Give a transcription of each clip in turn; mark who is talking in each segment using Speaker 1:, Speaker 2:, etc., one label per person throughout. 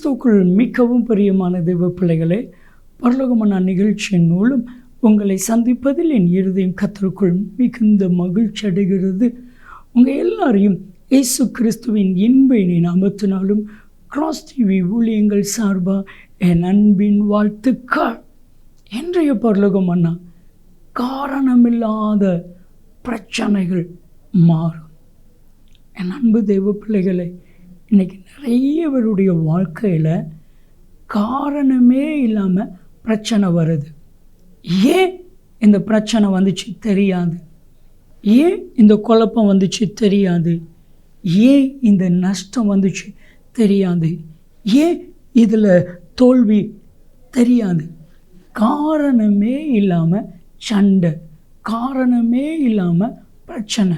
Speaker 1: கிறிஸ்துவுக்குள் மிகவும் பிரியமான தெய்வ பிள்ளைகளே பரலோகமான நிகழ்ச்சியின் மூலம் உங்களை சந்திப்பதில் என் இருதயம் கத்தருக்குள் மிகுந்த மகிழ்ச்சி அடைகிறது. உங்கள் எல்லாரையும் இயேசு கிறிஸ்துவின் இன்ப இனி நாமத்தினாலும் கிராஸ் டிவி ஊழியங்கள் சார்பாக என் அன்பின் வாழ்த்துக்கள். இன்றைய பரலோகம் அண்ணா காரணமில்லாத பிரச்சனைகள் மாறும். என் அன்பு தெய்வ பிள்ளைகளை இன்றைக்கி நிறையவருடைய வாழ்க்கையில் காரணமே இல்லாமல் பிரச்சனை வருது. ஏன் இந்த பிரச்சனை வந்துச்சு தெரியாது? ஏன் இந்த குழப்பம் வந்துச்சு தெரியாது? ஏன் இந்த நஷ்டம் வந்துச்சு தெரியாது? ஏன் இதில் தோல்வி தெரியாது? காரணமே இல்லாமல் சண்டை காரணமே இல்லாமல் பிரச்சனை.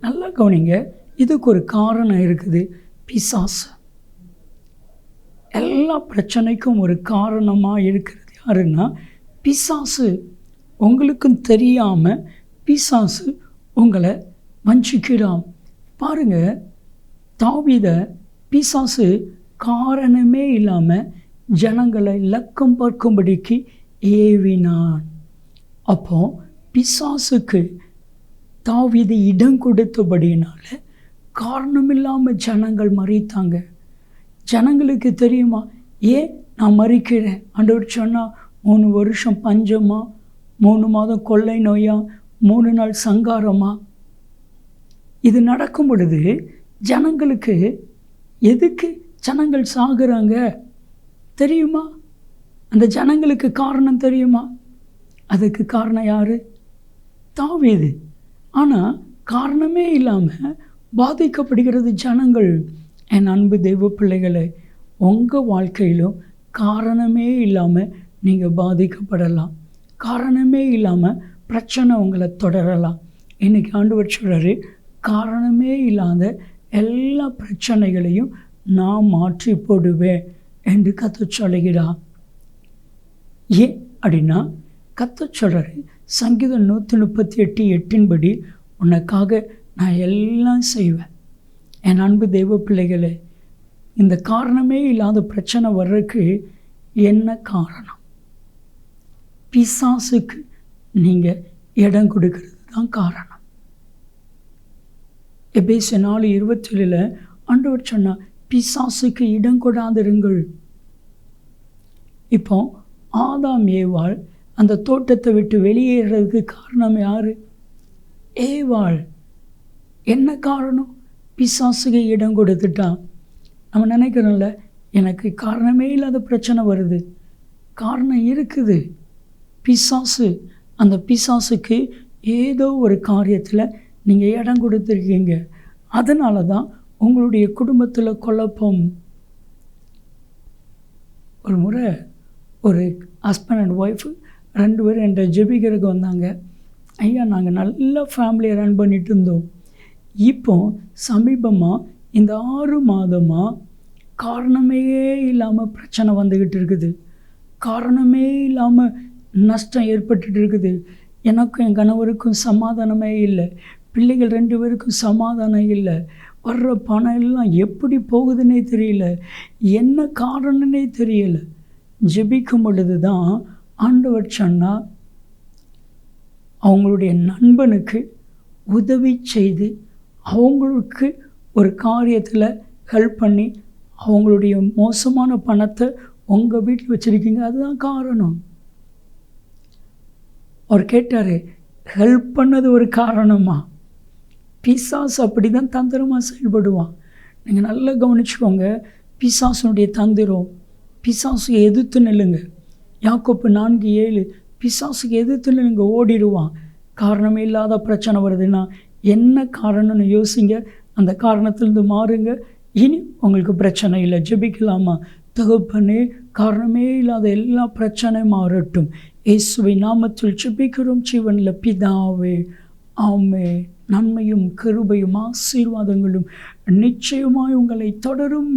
Speaker 1: நல்லா கவனிங்க. இதுக்கு ஒரு காரணம் இருக்குது. பிசாசு. எல்லா பிரச்சனைக்கும் ஒரு காரணமாக இருக்கிறது யாருன்னா பிசாசு உங்களுக்கும் தெரியாமல் பிசாசு உங்களை வஞ்சிக்கிறான். பாருங்கள் தாவித பிசாசு காரணமே இல்லாமல் ஜனங்களை இலக்கம் பார்க்கும்படிக்கு ஏவினான். அப்போ பிசாசுக்கு தாவிதை இடம் கொடுத்தபடியினால் காரணமில்லாமல் ஜனங்கள் மறித்தாங்க. ஜனங்களுக்கு தெரியுமா? ஏன் நான் மறிக்கிறேன்? ஆண்டவர் சொன்னால் மூணு வருஷம் பஞ்சமா? மூணு மாதம் கொள்ளை நோயாக மூணு நாள் சங்காரமா? இது நடக்கும் பொழுது ஜனங்களுக்கு எதுக்கு ஜனங்கள் சாகுறாங்க? தெரியுமா? அந்த ஜனங்களுக்கு காரணம் தெரியுமா? அதுக்கு காரணம் யார்? தாவீது. ஆனால் காரணமே இல்லாமல் பாதிக்கப்படுகிறது ஜனங்கள். என் அன்பு தெய்வ பிள்ளைகளை உங்கள் வாழ்க்கையிலும் காரணமே இல்லாமல் நீங்கள் பாதிக்கப்படலாம். காரணமே இல்லாமல் பிரச்சனை உங்களை தொடரலாம். இன்றைக்கி ஆண்டு சொல்கிறாரு காரணமே இல்லாத எல்லா பிரச்சனைகளையும் நான் மாற்றி போடுவேன் என்று கற்று சொல்லுகிறான் ஏன் அப்படின்னா கத்த சொல்கிறாரு சங்கீதம் நூற்றி முப்பத்தி எட்டு எட்டின்படி உனக்காக நான் எல்லாம் செய்வேன். என் அன்பு தெய்வ பிள்ளைகளே இந்த காரணமே இல்லாத பிரச்சனை வர்றதுக்கு என்ன காரணம்? பிசாசுக்கு நீங்கள் இடம் கொடுக்கறது தான் காரணம். எபேச நாலு இருபத்தேழில் ஆண்டவர் சொன்னால் பிசாசுக்கு இடம் கொடாதிருங்கள். இப்போ ஆதாம் ஏவாள் அந்த தோட்டத்தை விட்டு வெளியேறதுக்கு காரணம் யார்? ஏவாள். என்ன காரணம்? பிசாசுக்கு இடம் கொடுத்துட்டான். நம்ம நினைக்கிறோம்ல எனக்கு காரணமே இல்லாத பிரச்சனை வருது. காரணம் இருக்குது. பிசாசு அந்த பிசாசுக்கு ஏதோ ஒரு காரியத்தில் நீங்கள் இடம் கொடுத்துருக்கீங்க. அதனால தான் உங்களுடைய குடும்பத்தில் குழப்பம். ஒரு முறை ஒரு ஹஸ்பண்ட் அண்ட் ஒய்ஃபு ரெண்டு பேரும் என்ற ஜெபிக்கிறதுக்கு வந்தாங்க. ஐயா நாங்கள் நல்ல ஃபேமிலியை ரன் பண்ணிட்டு இருந்தோம். இப்போ சமீபமாக இந்த ஆறு மாதமாக காரணமே இல்லாமல் பிரச்சனை வந்துக்கிட்டு இருக்குது. காரணமே இல்லாமல் நஷ்டம் ஏற்பட்டுட்டு இருக்குது. எனக்கும் என் கணவருக்கும் சமாதானமே இல்லை. பிள்ளைகள் ரெண்டு பேருக்கும் சமாதானம் இல்லை. வர்ற பணம் எல்லாம் எப்படி போகுதுன்னே தெரியல. என்ன காரணம்னே தெரியல. ஜெபிக்கும் பொழுது தான் ஆண்டவர் சொன்னால் அவங்களுடைய நண்பனுக்கு உதவி செய்து அவங்களுக்கு ஒரு காரியத்தில் ஹெல்ப் பண்ணி அவங்களுடைய மோசமான பணத்தை உங்கள் வீட்டில் வச்சுருக்கீங்க. அதுதான் காரணம். அவர் கேட்டார் ஹெல்ப் பண்ணது ஒரு காரணமா? பிசாஸ் அப்படி தான் தந்திரமாக செயல்படுவான். நீங்கள் நல்லா கவனிச்சுக்கோங்க பிசாசனுடைய தந்திரம் பிசாசு எதிர்த்து நில்லுங்க. யாக்கோப்பு நான்கு ஏழு பிசாசுக்கு எதிர்த்து நில்லுங்க ஓடிடுவான். காரணமே இல்லாத பிரச்சனை வருதுன்னா என்ன காரணம்னு யோசிங்க. அந்த காரணத்திலிருந்து மாறுங்க. இனி உங்களுக்கு பிரச்சனை இல்லை. ஜெபிக்கலாமா? தகப்பனே காரணமே இல்லாத எல்லா பிரச்சனையும் மாறட்டும். இயேசுவை நாமத்தில் ஜெபிக்கிறோம். ஜீவனில் பிதாவே ஆமே. நன்மையும் கிருபையும் ஆசீர்வாதங்களும் நிச்சயமாய் உங்களை தொடரும்.